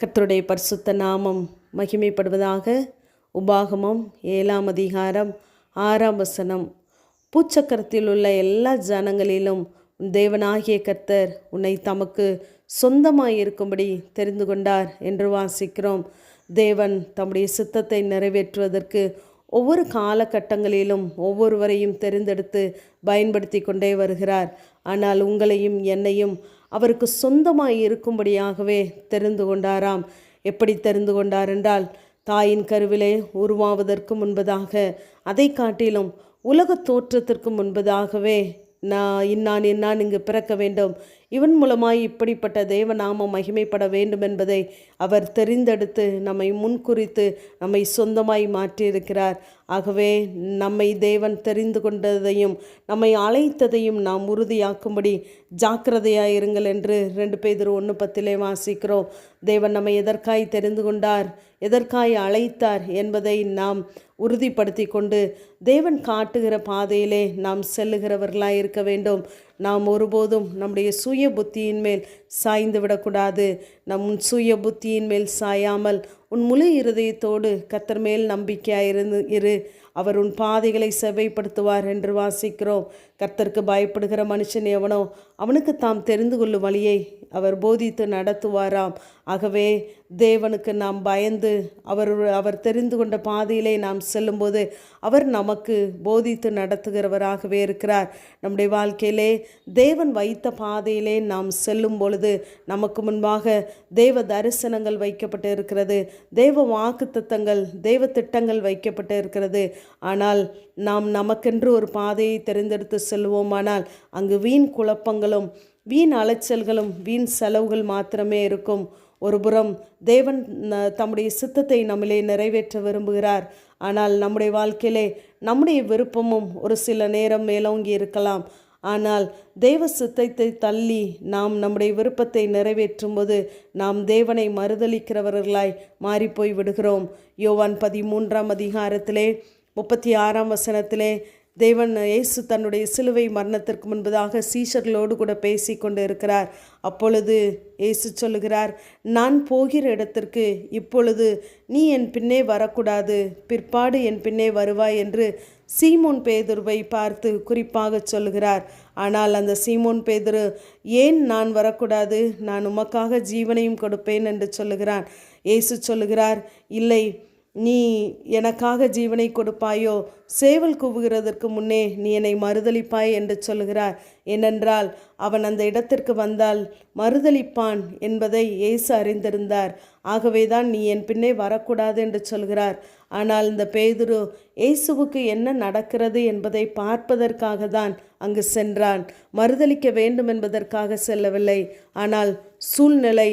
கர்த்தருடைய பரிசுத்த நாமம் மகிமைப்படுவதாக உபாகமம் ஏழாம் அதிகாரம் ஆறாம் வசனம். பூச்சக்கரத்தில் உள்ள எல்லா ஜனங்களிலும் தேவனாகிய கர்த்தர் உன்னை தமக்கு சொந்தமாக இருக்கும்படி தெரிந்து கொண்டார் என்று வாசிக்கிறோம். தேவன் தம்முடைய சித்தத்தை நிறைவேற்றுவதற்கு ஒவ்வொரு காலகட்டங்களிலும் ஒவ்வொருவரையும் தெரிந்தெடுத்து பயன்படுத்தி கொண்டே வருகிறார். ஆனால் உங்களையும் என்னையும் அவருக்கு சொந்தமாய் இருக்கும்படியாகவே தெரிந்து கொண்டாராம். எப்படி தெரிந்து கொண்டார் என்றால் தாயின் கருவிலே உருவாவதற்கு முன்பதாக அதை காட்டிலும் உலக தோற்றத்திற்கு முன்பதாகவே நான் இன்னான் இன்னான் இங்கு பிறக்க வேண்டும் இவன் மூலமாய் இப்படிப்பட்ட தேவநாமம் மகிமைப்பட வேண்டும் என்பதை அவர் தெரிந்தெடுத்து நம்மை முன்குறித்து நம்மை சொந்தமாய் மாற்றியிருக்கிறார். ஆகவே நம்மை தேவன் தெரிந்து கொண்டதையும் நம்மை அழைத்ததையும் நாம் உறுதியாக்கும்படி ஜாக்கிரதையாக இருங்கள் என்று ரெண்டு பேர் ஒன்று பத்திலே வாசிக்கிறோம். தேவன் நம்மை எதற்காய் தெரிந்து கொண்டார் எதற்காய் அழைத்தார் என்பதை நாம் உறுதிப்படுத்தி கொண்டு தேவன் காட்டுகிற பாதையிலே நாம் செல்லுகிறவர்களாய் இருக்க வேண்டும். நாம் ஒருபோதும் நம்முடைய சுய புத்தியின் மேல் சாய்ந்து விடக்கூடாது. நம் சுய புத்தியின் மேல் சாயாமல் உன் முழு இருதயத்தோடு கத்தர் மேல் நம்பிக்கையாக இருந்து இரு. அவர் உன் பாதைகளை செவைப்படுத்துவார் என்று வாசிக்கிறோம். கர்த்தருக்கு பயப்படுகிற மனுஷன் எவனோ அவனுக்கு தாம் தெரிந்து கொள்ளும் வழியை அவர் போதித்து நடத்துவாராம். ஆகவே தேவனுக்கு நாம் பயந்து அவர் அவர் தெரிந்து கொண்ட பாதையிலே நாம் செல்லும்போது அவர் நமக்கு போதித்து நடத்துகிறவராகவே இருக்கிறார். நம்முடைய வாழ்க்கையிலே தேவன் வைத்த பாதையிலே நாம் செல்லும் பொழுது நமக்கு முன்பாக தேவ தரிசனங்கள் வைக்கப்பட்டு இருக்கிறது. தெய்வ வாக்கு தத்தங்கள் தெய்வ திட்டங்கள் வைக்கப்பட்டு இருக்கிறது. ஆனால் நாம் நமக்கென்று ஒரு பாதையை தெரிந்தெடுத்து செல்வோமானால் அங்கு வீண் குழப்பங்களும் வீண் அலைச்சல்களும் வீண் செலவுகள் மாத்திரமே இருக்கும். ஒருபுறம் தேவன் தம்முடைய சித்தத்தை நம்மளே நிறைவேற்ற விரும்புகிறார். ஆனால் நம்முடைய வாழ்க்கையிலே நம்முடைய விருப்பமும் ஒரு சில நேரம் மேலோங்கி இருக்கலாம். ஆனால் தேவ சித்தத்தை தள்ளி நாம் நம்முடைய விருப்பத்தை நிறைவேற்றும்போது நாம் தேவனை மறுதளிக்கிறவர்களாய் மாறிப்போய் விடுகிறோம். யோவான் பதிமூன்றாம் அதிகாரத்திலே முப்பத்தி ஆறாம் வசனத்திலே தேவன் இயேசு தன்னுடைய சிலுவை மரணத்திற்கு முன்பதாக சீஷர்களோடு கூட பேசி கொண்டு இருக்கிறார் அப்பொழுது இயேசு சொல்லுகிறார் நான் போகிற இடத்திற்கு இப்பொழுது நீ என் பின்னே வரக்கூடாது. பிற்பாடு என் பின்னே வருவாய் என்று சீமோன் பேதுருவை பார்த்து குறிப்பாக சொல்லுகிறார். ஆனால் அந்த சீமோன் பேதுரு ஏன் நான் வரக்கூடாது? நான் உமக்காக ஜீவனையும் கொடுப்பேன் என்று சொல்லுகிறான். இயேசு சொல்லுகிறார் இல்லை நீ எனக்காக ஜீவனை கொடுப்பாயோ? சேவல் கூவுகிறதற்கு முன்னே நீ என்னை மறுதளிப்பாய் என்று சொல்கிறார் ஏனென்றால் அவன் அந்த இடத்திற்கு வந்தால் மறுதளிப்பான் என்பதை இயேசு அறிந்திருந்தார். ஆகவேதான் நீ என் பின்னே வரக்கூடாது என்று சொல்கிறார். ஆனால் இந்த பேதுரு இயேசுவுக்கு என்ன நடக்கிறது என்பதை பார்ப்பதற்காக தான் அங்கு சென்றான். மறுதளிக்க வேண்டும் என்பதற்காக செல்லவில்லை. ஆனால் சூழ்நிலை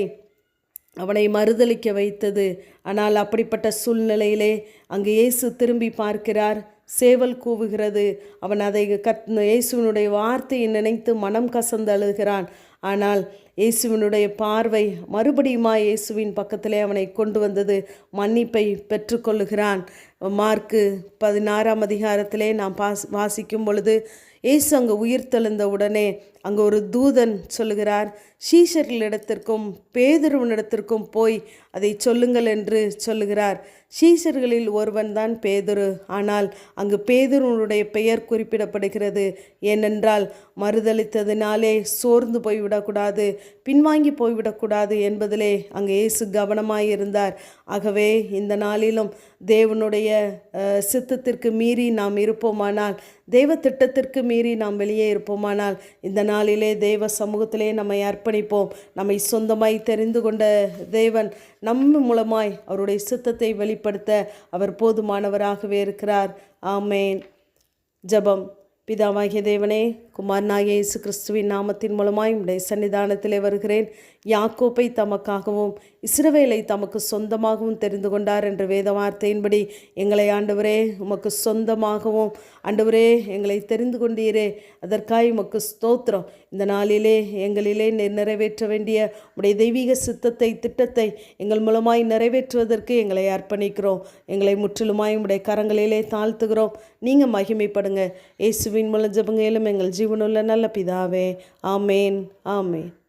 அவனை மறுதளிக்க வைத்தது. ஆனால் அப்படிப்பட்ட சூழ்நிலையிலே அங்கு இயேசு திரும்பி பார்க்கிறார். சேவல் கூவுகிறது. அவன் அதை கத் இயேசுவினுடைய வார்த்தையை நினைத்து மனம் கசந்து அழுகிறான். ஆனால் இயேசுவினுடைய பார்வை மறுபடியுமா இயேசுவின் பக்கத்திலே அவனை கொண்டு வந்தது மன்னிப்பை பெற்றுக்கொள்ளுகிறான். மார்க்கு பதினாறாம் அதிகாரத்திலே நாம் பாஸ் வாசிக்கும் பொழுது இயேசு அங்கே உயிர் தெழுந்த உடனே அங்கே ஒரு தூதன் சொல்லுகிறார் ஷீஷர்களிடத்திற்கும் பேதுருவனிடத்திற்கும் போய் அதை சொல்லுங்கள் என்று சொல்லுகிறார். ஷீஷர்களில் ஒருவன் தான் பேதுரு. ஆனால் அங்கு பேதுருவனுடைய பெயர் குறிப்பிடப்படுகிறது. ஏனென்றால் மறுதளித்ததினாலே சோர்ந்து போய்விடக்கூடாது பின்வாங்கி போய்விடக்கூடாது என்பதிலே அங்கே இயேசு கவனமாக இருந்தார் ஆகவே இந்த நாளிலும் தேவனுடைய சித்தத்திற்கு மீறி நாம் இருப்போமானால் தெய்வ திட்டத்திற்கு மீறி நாம் வெளியே இருப்போமானால் இந்த நாளிலே தெய்வ சமூகத்திலே நம்மை அர்ப்பணிப்போம். நம்மை சொந்தமாய் தெரிந்து கொண்ட தேவன் நம்ம மூலமாய் அவருடைய சித்தத்தை வெளிப்படுத்த அவர் போதுமானவராகவே இருக்கிறார். ஆமேன். ஜபம். பிதாவாகிய தேவனே குமாரனாகிய இயேசு கிறிஸ்துவின் நாமத்தின் மூலமாய் உடைய சன்னிதானத்திலே வருகிறேன். யாக்கோப்பை தமக்காகவும் இஸ்ரவேலை தமக்கு சொந்தமாகவும் தெரிந்து கொண்டார் என்ற வேத வார்த்தையின்படி எங்களை ஆண்டவரே உமக்கு சொந்தமாகவும் ஆண்டவரே எங்களை தெரிந்து கொண்டீரே. அதற்காய் உமக்கு ஸ்தோத்திரம். இந்த நாளிலே எங்களிலே நிறைவேற்ற வேண்டிய உடைய தெய்வீக சித்தத்தை திட்டத்தை எங்கள் மூலமாய் நிறைவேற்றுவதற்கு எங்களை அர்ப்பணிக்கிறோம். எங்களை முற்றிலுமாய் உடைய கரங்களிலே தாழ்த்துகிறோம். நீங்கள் மகிமைப்படுங்க. இயேசுவின் மூலம் எலும் எங்கள் ஜீவனுள்ள நல்ல பிதாவே. ஆமேன். ஆமேன்.